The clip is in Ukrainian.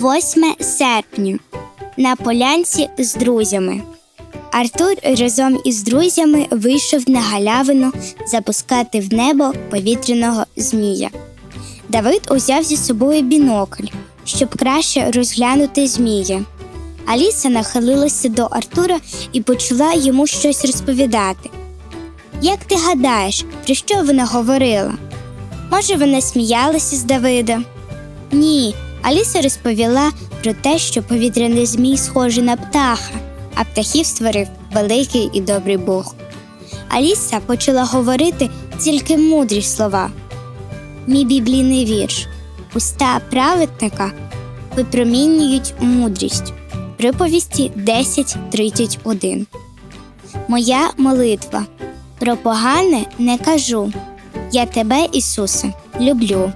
8 серпня на полянці з друзями. Артур разом із друзями вийшов на галявину запускати в небо повітряного змія. Давид узяв зі собою бінокль, щоб краще розглянути змія. Аліса нахилилася до Артура і почала йому щось розповідати. Як ти гадаєш, про що вона говорила? Може, вона сміялася з Давида? Ні, Аліса розповіла про те, що повітряний змій схожий на птаха, а птахів створив великий і добрий Бог. Аліса почала говорити тільки мудрі слова. Мій біблійний вірш. Уста праведника випромінюють мудрість. Приповісті 10.31. Моя молитва. Про погане не кажу. Я тебе, Ісусе, люблю.